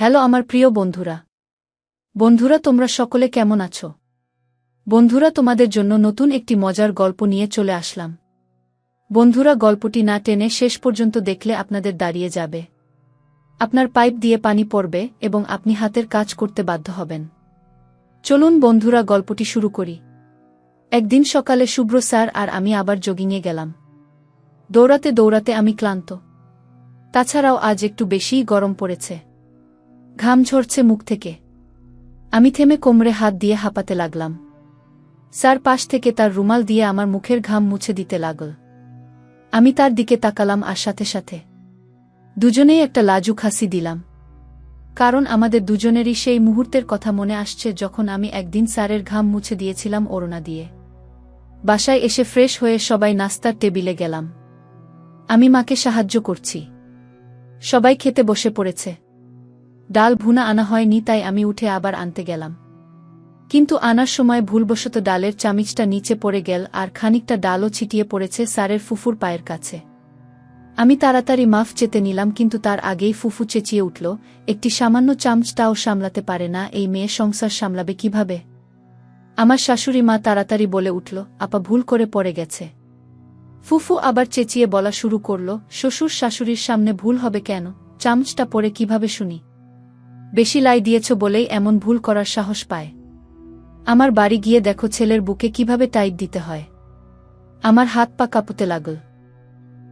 Hello আমার প্রিয় বন্ধুরা। বন্ধুরা, তোমরা সকলে কেমন আছো? বন্ধুরা, তোমাদের জন্য নতুন একটি মজার গল্প নিয়ে চলে আসলাম। বন্ধুরা, গল্পটি না টেনে শেষ পর্যন্ত দেখলে আপনাদের দাঁড়িয়ে যাবে। আপনার পাইপ দিয়ে পানি পড়বে এবং আপনি হাতের কাজ করতে বাধ্য হবেন। চলুন বন্ধুরা, গল্পটি শুরু করি। একদিন সকালে শুভ্র স্যার আর আমি আবার জগিংয়ে গেলাম। দৌড়াতে দৌড়াতে আমি ক্লান্ত। তাছাড়াও আজ একটু বেশিই গরম পড়েছে। ঘাম ঝরছে মুখ থেকে। আমি থেমে কোমরে হাত দিয়ে হাঁপাতে লাগলাম। স্যার পাশ থেকে তার রুমাল দিয়ে আমার মুখের ঘাম মুছে দিতে লাগল। আমি তার দিকে তাকালাম আর সাথে সাথে। দুজনেই একটা লাজুক হাসি দিলাম। কারণ আমাদের দুজনেরই সেই মুহূর্তের কথা মনে আসছে যখন আমি একদিন স্যারের ঘাম মুছে দিয়েছিলাম ওড়না দিয়ে। বাসায় এসে ফ্রেশ হয়ে সবাই নাস্তার টেবিলে গেলাম। আমি মাকে সাহায্য করছি। সবাই খেতে বসে পড়েছে। ডাল ভুনা আনা হয়নি, তাই আমি উঠে আবার আনতে গেলাম। কিন্তু আনার সময় ভুলবশত ডালের চামিচটা নিচে পড়ে গেল, আর খানিকটা ডালও ছিটিয়ে পড়েছে স্যারের ফুফুর পায়ের কাছে। আমি তাড়াতাড়ি মাফ চেতে নিলাম, কিন্তু তার আগেই ফুফু চেঁচিয়ে উঠল, একটি সামান্য চামচটাও সামলাতে পারে না, এই মেয়ে সংসার সামলাবে কীভাবে? আমার শাশুড়ি মা তাড়াতাড়ি বলে উঠল, আপা ভুল করে পড়ে গেছে। ফুফু আবার চেঁচিয়ে বলা শুরু করল, শ্বশুর শাশুড়ির সামনে ভুল হবে কেন? চামচটা পড়ে কীভাবে শুনি? বেশি লাই দিয়েছ বলেই এমন ভুল করার সাহস পায়। আমার বাড়ি গিয়ে দেখো ছেলের বুকে কীভাবে টাইট দিতে হয়। আমার হাত পা কাঁপুতে লাগল।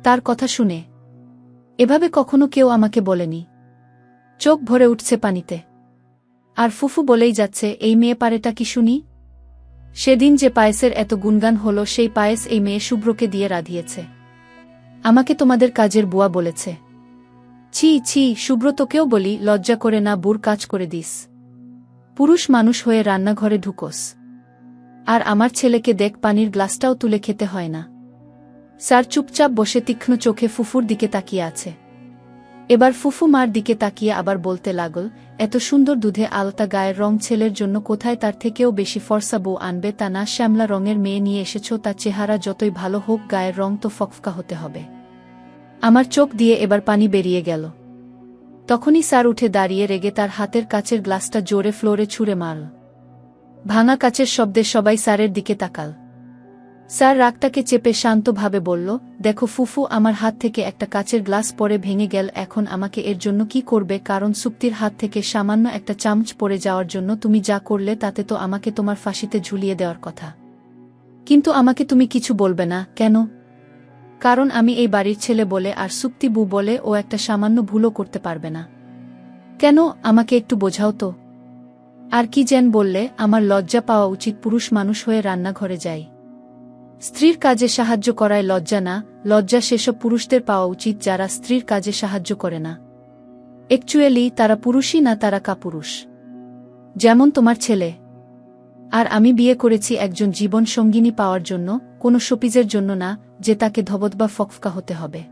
তার কথা শুনে। এভাবে কখনো কেউ আমাকে বলেনি। চোখ ভরে উঠছে পানিতে। আর ফুফু বলেই যাচ্ছে, এই মেয়ে পারেটা কি শুনি? সেদিন যে পায়েসের এত গুনগান হল, সেই পায়েস এই মেয়ে শুভ্রকে দিয়ে রাধিয়েছে। আমাকে তোমাদের কাজের বুয়া বলেছে। ছি ছি, সুব্রতকেও বলি, লজ্জা করে না, বুর কাজ করে দিস। পুরুষ মানুষ হয়ে রান্নাঘরে ঢুকোস। আর আমার ছেলেকে দেখ, পানির গ্লাসটাও তুলে খেতে হয় না। স্যার চুপচাপ বসে তীক্ষ্ণ চোখে ফুফুর দিকে তাকিয়ে আছে। এবার ফুফু মার দিকে তাকিয়ে আবার বলতে লাগল, এত সুন্দর দুধে আলতা গায়ের রং ছেলের জন্য কোথায় তার থেকেও বেশি ফর্সা বউ আনবে তা না, শ্যামলা রঙের মেয়ে নিয়ে এসেছ, তার চেহারা যতই ভালো হোক, গায়ের রং তো ফকফকা হতে হবে। আমার চোখ দিয়ে এবার পানি বেরিয়ে গেল। তখনই স্যার উঠে দাঁড়িয়ে রেগে তার হাতের কাচের গ্লাসটা জোরে ফ্লোরে ছুঁড়ে মারল। ভাঙা কাচের শব্দে সবাই স্যারের দিকে তাকাল। স্যার রাগটাকে চেপে শান্তভাবে বলল, দেখো ফুফু, আমার হাত থেকে একটা কাচের গ্লাস পরে ভেঙে গেল, এখন আমাকে এর জন্য কি করবে? কারণ সুক্তির হাত থেকে সামান্য একটা চামচ পড়ে যাওয়ার জন্য তুমি যা করলে তাতে তো আমাকে তোমার ফাঁসিতে ঝুলিয়ে দেওয়ার কথা। কিন্তু আমাকে তুমি কিছু বলবে না, কেন? কারণ আমি এই বাড়ির ছেলে বলে আর সুক্তি বু বলে ও একটা সামান্য ভুলও করতে পারবে না। কেন, আমাকে একটু বোঝাও তো। আর কি যেন বললে, আমার লজ্জা পাওয়া উচিত পুরুষ মানুষ হয়ে রান্নাঘরে যাই। স্ত্রীর কাজে সাহায্য করায় লজ্জা না, লজ্জা সেসব পুরুষদের পাওয়া উচিত যারা স্ত্রীর কাজে সাহায্য করে না। একচুয়ালি তারা পুরুষই না তারা কাপুরুষ। যেমন তোমার ছেলে। আর আমি বিয়ে করেছি একজন জীবন সঙ্গিনী পাওয়ার জন্য, কোনো শপিজের জন্য না, যে তাকে ধবত বা ফকফকা হতে হবে।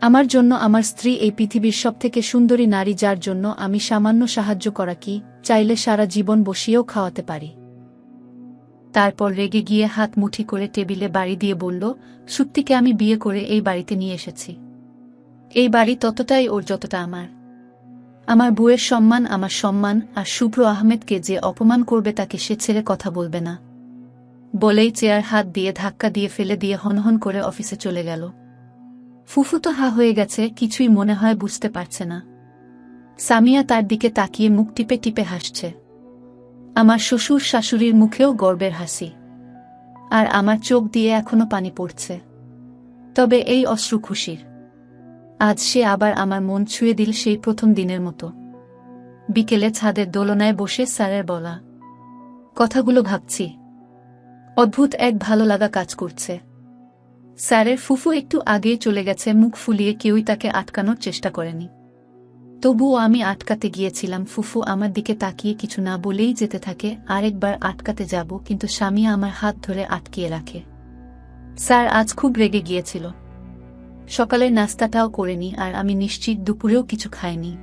আমার জন্য আমার স্ত্রী এই পৃথিবীর সবথেকে সুন্দরী নারী যার জন্য আমি সামান্য সাহায্য করা কি, চাইলে সারা জীবন বসিয়েও খাওয়াতে পারি। তারপর রেগে গিয়ে হাত মুঠি করে টেবিলে বাড়ি দিয়ে বলল সুত্তিকে আমি বিয়ে করে এই বাড়িতে নিয়ে এসেছি। এই বাড়ি ততটাই ওর, যতটা আমার। আমার বউয়ের সম্মান আমার সম্মান, আর শুভ্র আহমেদকে যে অপমান করবে তাকে সে ছেড়ে কথা বলবে না। বলেই চেয়ার হাত দিয়ে ধাক্কা দিয়ে ফেলে দিয়ে হনহন করে অফিসে চলে গেল। ফুফু তো হা হয়ে গেছে, কিছুই মনে হয় বুঝতে পারছে না। সামিয়া তার দিকে তাকিয়ে মুখ টিপে টিপে হাসছে। আমার শ্বশুর শাশুড়ির মুখেও গর্বের হাসি। আর আমার চোখ দিয়ে এখনও পানি পড়ছে। তবে এই অশ্রু খুশির। আজ সে আবার আমার মন ছুঁয়ে দিল সেই প্রথম দিনের মতো। বিকেলে ছাদের দোলনায় বসে স্যারের বলা। কথাগুলো ভাবছি। অদ্ভুত এক ভালো লাগা কাজ করছে। স্যারের ফুফু একটু আগেই চলে গেছে, মুখ ফুলিয়ে কেউই তাকে আটকানোর চেষ্টা করেনি। তবুও আমি আটকাতে গিয়েছিলাম, ফুফু আমার দিকে তাকিয়ে কিছু না বলেই যেতে থাকে, আরেকবার আটকাতে যাব, কিন্তু স্বামী আমার হাত ধরে আটকিয়ে রাখে। স্যার আজ খুব রেগে গিয়েছিল। সকালের নাস্তাটাও করেনি আর আমি নিশ্চিত দুপুরেও কিছু খাইনি।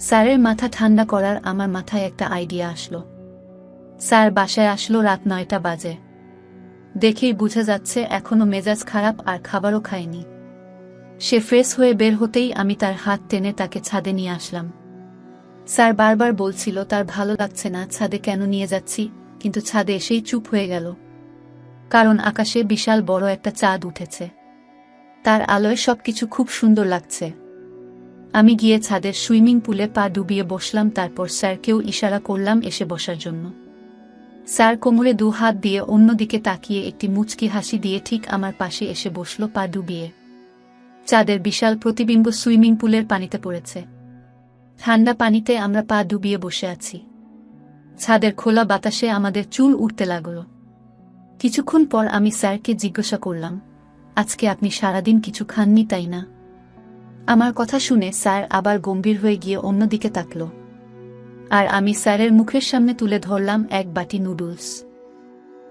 স্যারের মাথা ঠান্ডা করার আমার মাথায় একটা আইডিয়া আসলো। স্যার বাসায় আসলো রাত নয়টা বাজে। দেখেই বুঝা যাচ্ছে এখনও মেজাজ খারাপ আর খাবারও খায়নি সে ফ্রেশ হয়ে বের হতেই আমি তার হাত টেনে তাকে ছাদে নিয়ে আসলাম। স্যার বারবার বলছিল, তার ভালো লাগছে না, ছাদে কেন নিয়ে যাচ্ছি? কিন্তু ছাদে এসেই চুপ হয়ে গেল। কারণ আকাশে বিশাল বড় একটা চাঁদ উঠেছে। তার আলোয় সবকিছু খুব সুন্দর লাগছে। আমি গিয়ে ছাদের সুইমিং পুলে পা ডুবিয়ে বসলাম, তারপর স্যারকেও ইশারা করলাম এসে বসার জন্য। স্যার কোমরে দু হাত দিয়ে অন্যদিকে তাকিয়ে একটি মুচকি হাসি দিয়ে ঠিক আমার পাশে এসে বসল পা ডুবিয়ে। চাঁদের বিশাল প্রতিবিম্ব সুইমিং পুলের পানিতে পড়েছে। ঠান্ডা পানিতে আমরা পা ডুবিয়ে বসে আছি। ছাদের খোলা বাতাসে আমাদের চুল উঠতে লাগল। কিছুক্ষণ পর আমি স্যারকে জিজ্ঞাসা করলাম আজকে আপনি সারাদিন কিছু খাননি, তাই না? আমার কথা শুনে স্যার আবার গম্ভীর হয়ে গিয়ে অন্যদিকে তাকল। আর আমি স্যারের মুখের সামনে তুলে ধরলাম এক বাটি নুডলস।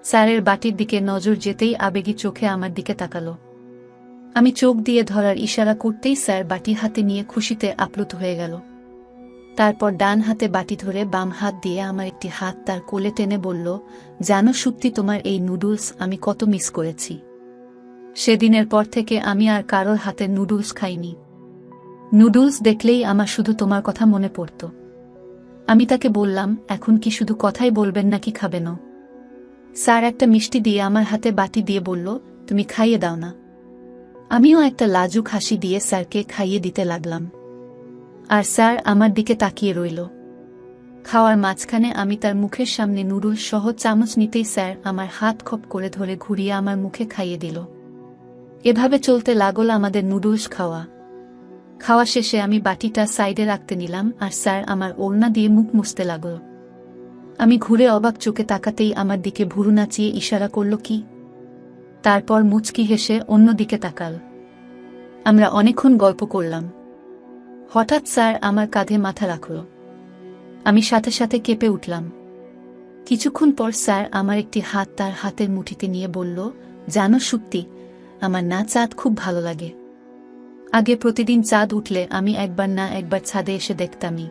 স্যারের বাটির দিকে নজর যেতেই আবেগী চোখে আমার দিকে তাকালো। আমি চোখ দিয়ে ধরার ইশারা করতেই স্যার বাটি হাতে নিয়ে খুশিতে আপ্লুত হয়ে গেল। তারপর ডান হাতে বাটি ধরে বাম হাত দিয়ে আমার একটি হাত তার কোলে টেনে বলল, জানো সত্যি তোমার এই নুডলস আমি কত মিস করেছি। সেদিনের পর থেকে আমি আর কারোর হাতের নুডলস খাইনি। নুডলস দেখলেই আমার শুধু তোমার কথা মনে পড়ত। আমি তাকে বললাম, এখন কি শুধু কথাই বলবেন নাকি খাবেনও? স্যার একটা মিষ্টি দিয়ে আমার হাতে বাটি দিয়ে বলল, তুমি খাইয়ে দাও না। আমিও একটা লাজুক হাসি দিয়ে স্যারকে খাইয়ে দিতে লাগলাম। আর স্যার আমার দিকে তাকিয়ে রইল। খাওয়ার মাঝখানে আমি তার মুখের সামনে নুডলস সহ চামচ নিতেই স্যার আমার হাত খপ করে ধরে ঘুরিয়ে আমার মুখে খাইয়ে দিল। এভাবে চলতে লাগল আমাদের নুডলস খাওয়া। খাওয়া শেষে আমি বাটিটা সাইডে রাখতে নিলাম আর স্যার আমার ওড়না দিয়ে মুখ মুছতে লাগল। আমি ঘুরে অবাক চোখে তাকাতেই আমার দিকে ভুরু নাচিয়ে ইশারা করল, কি? তারপর মুচকি হেসে অন্যদিকে তাকাল। আমরা অনেকক্ষণ গল্প করলাম। হঠাৎ স্যার আমার কাঁধে মাথা রাখল। আমি সাথে সাথে কেঁপে উঠলাম। কিছুক্ষণ পর স্যার আমার একটি হাত তার হাতের মুঠিতে নিয়ে বলল, জানো সত্যি আমার না চাঁদ খুব ভালো লাগে। আগে প্রতিদিন চাঁদ উঠলে আমি একবার না একবার ছাদে এসে দেখতামই।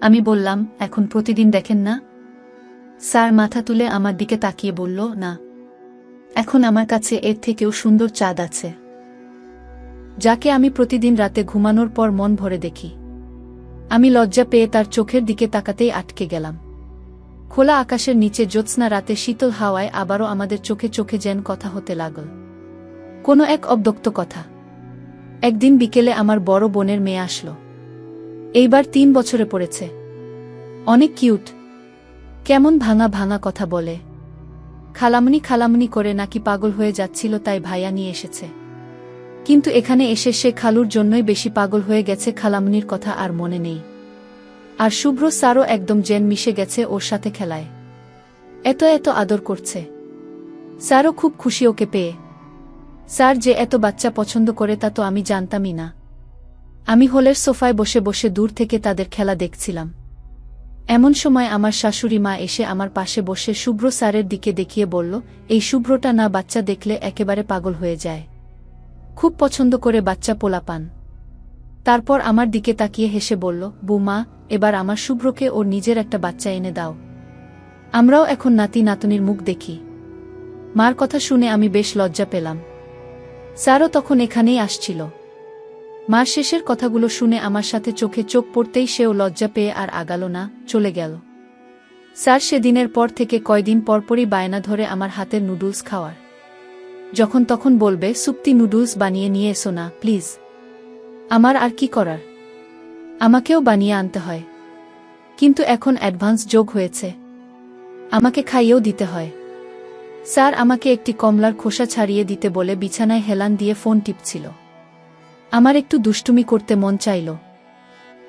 আমি বললাম, এখন প্রতিদিন দেখেন না? স্যার মাথা তুলে আমার দিকে তাকিয়ে বলল, না। এখন আমার কাছে এর থেকেও সুন্দর চাঁদ আছে। যাকে আমি প্রতিদিন রাতে ঘুমানোর পর মন ভরে দেখি। আমি লজ্জা পেয়ে তার চোখের দিকে তাকাতেই আটকে গেলাম। খোলা আকাশের নিচে জ্যোৎস্না রাতে শীতল হাওয়ায় আবারও আমাদের চোখে চোখে যেন কথা হতে লাগল। কোনো এক অবদক্ত কথা। একদিন বিকেলে আমার বড় বোনের মেয়ে আসলো। এইবার তিন বছরে পড়েছে। অনেক কিউট। কেমন ভাঙা ভাঙা কথা বলে। খালামনি খালামনি করে নাকি পাগল হয়ে যাচ্ছিল তাই ভাইয়া নিয়ে এসেছে। কিন্তু এখানে এসে সে খালুর জন্যই বেশি পাগল হয়ে গেছে খালামনির কথা আর মনে নেই। আর শুভ্র স্যারও একদম জেন মিশে গেছে ওর সাথে খেলায়। এত এত আদর করছে। স্যারও খুব খুশি ওকে পেয়ে। স্যার, যে এত বাচ্চা পছন্দ করে তা তো আমি জানতামই না। আমি হলের সোফায় বসে বসে দূর থেকে তাদের খেলা দেখছিলাম। এমন সময় আমার শাশুড়ি মা এসে আমার পাশে বসে শুভ্র স্যারের দিকে দেখিয়ে বলল, এই শুভ্রটা না, বাচ্চা দেখলে একেবারে পাগল হয়ে যায়। খুব পছন্দ করে বাচ্চা পোলা পান তারপর আমার দিকে তাকিয়ে হেসে বলল, বৌমা, এবার আমার শুভ্রকে ওর নিজের একটা বাচ্চা এনে দাও। আমরাও এখন নাতি নাতনির মুখ দেখি। মার কথা শুনে আমি বেশ লজ্জা পেলাম। স্যারও তখন এখানেই আসছিল। মার শেষের কথাগুলো শুনে আমার সাথে চোখে চোখ পড়তেই সেও লজ্জা পেয়ে আর আগাল না, চলে গেল। স্যার সেদিনের পর থেকে কয়দিন পরপরই বায়না ধরে আমার হাতের নুডলস খাওয়ার। যখন তখন বলবে, সুপ্তি নুডলস বানিয়ে নিয়ে এসো না, প্লিজ। আমার আর কি করার? আমাকেও বানিয়ে আনতে হয়। কিন্তু এখন অ্যাডভান্স যোগ হয়েছে। আমাকে খাইয়েও দিতে হয়। স্যার আমাকে একটি কমলার খোসা ছাড়িয়ে দিতে বলে বিছানায় হেলান দিয়ে ফোন টিপছিল। আমার একটু দুষ্টুমি করতে মন চাইল।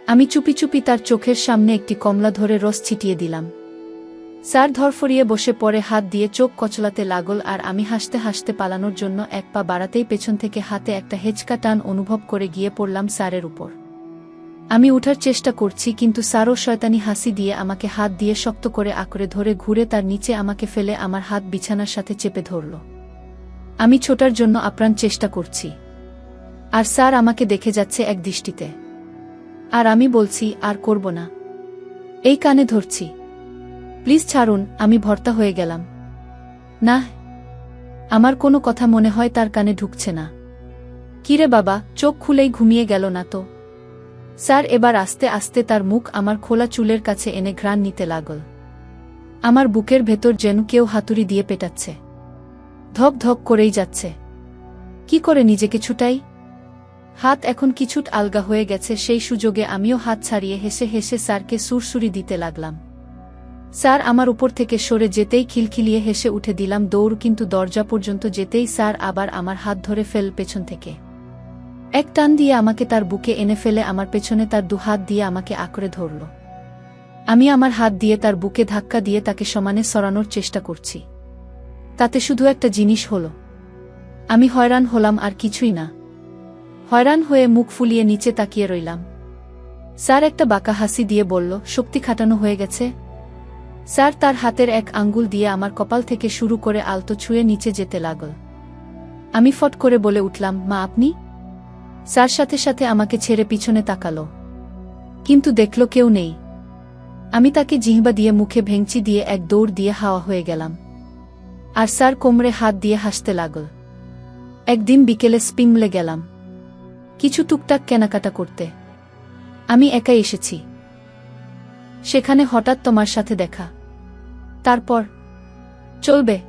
আমি চুপি চুপি তার চোখের সামনে একটি কমলা ধরে রস ছিটিয়ে দিলাম। স্যার ধরফরিয়ে বসে পরে হাত দিয়ে চোখ কচলাতে লাগল আর আমি হাসতে হাসতে পালানোর জন্য এক পা বাড়াতেই পেছন থেকে হাতে একটা হেঁচকা টান অনুভব করে গিয়ে পড়লাম স্যারের উপর। আমি উঠার চেষ্টা করছি কিন্তু স্যারও শয়তানি হাসি দিয়ে আমাকে হাত দিয়ে শক্ত করে আঁকড়ে ধরে ঘুরে তার নিচে আমাকে ফেলে আমার হাত বিছানার সাথে চেপে ধরল। আমি ছোটার জন্য আপ্রাণ চেষ্টা করছি। আর স্যার আমাকে দেখে যাচ্ছে এক দৃষ্টিতে। আর আমি বলছি, আর করব না। এই কানে ধরছি। প্লিজ ছাড়ুন, আমি ভর্তা হয়ে গেলাম। না, আমার কোনো কথা মনে হয় তার কানে ঢুকছে না। কিরে বাবা, চোখ খুলেই ঘুমিয়ে গেল না তো? স্যার, এবার আস্তে আস্তে তার মুখ আমার খোলা চুলের কাছে এনে ঘ্রাণ নিতে লাগল। আমার বুকের ভেতর যেন কেউ হাতুড়ি দিয়ে পেটাচ্ছে। ধক ধক করেই যাচ্ছে। কি করে নিজেকে ছুটাই? হাত এখন কিছুট আলগা হয়ে গেছে, সেই সুযোগে আমিও হাত ছাড়িয়ে হেসে হেসে স্যারকে সুরসুরি দিতে লাগলাম। স্যার, আমার উপর থেকে সরে যেতেই খিলখিলিয়ে হেসে উঠে দিলাম দৌড়, কিন্তু দরজা পর্যন্ত যেতেই স্যার আবার আমার হাত ধরে ফেল পেছন থেকে। এক টান দিয়ে আমাকে তার বুকে এনে ফেলে আমার পেছনে তার দু হাত দিয়ে আমাকে আঁকড়ে ধরল। আমি আমার হাত দিয়ে তার বুকে ধাক্কা দিয়ে তাকে সমানে সরানোর চেষ্টা করছি। তাতে শুধু একটা জিনিস হল, আমি হয়রান হলাম আর কিছুই না। হয়রান হয়ে মুখ ফুলিয়ে নিচে তাকিয়ে রইলাম। স্যার একটা বাঁকা হাসি দিয়ে বলল, শক্তি খাটানো হয়ে গেছে? স্যার তার হাতের এক আঙ্গুল দিয়ে আমার কপাল থেকে শুরু করে আলতো ছুঁয়ে নিচে যেতে লাগল। আমি ফট করে বলে উঠলাম, মা, আপনি? স্যার সাথে সাথে আমাকে ছেড়ে পিছনে তাকালো। কিন্তু দেখল কেউ নেই। আমি তাকে জিহ্বা দিয়ে মুখে ভেঙচি দিয়ে এক দৌড় দিয়ে হাওয়া হয়ে গেলাম। আর স্যার কোমরে হাত দিয়ে হাসতে লাগল। একদিন বিকেলে স্পিমলে গেলাম। কিছু টুকটাক কেনাকাটা করতে। আমি একাই এসেছি। সেখানে হঠাৎ তোমার সাথে দেখা। তারপর, চলবে।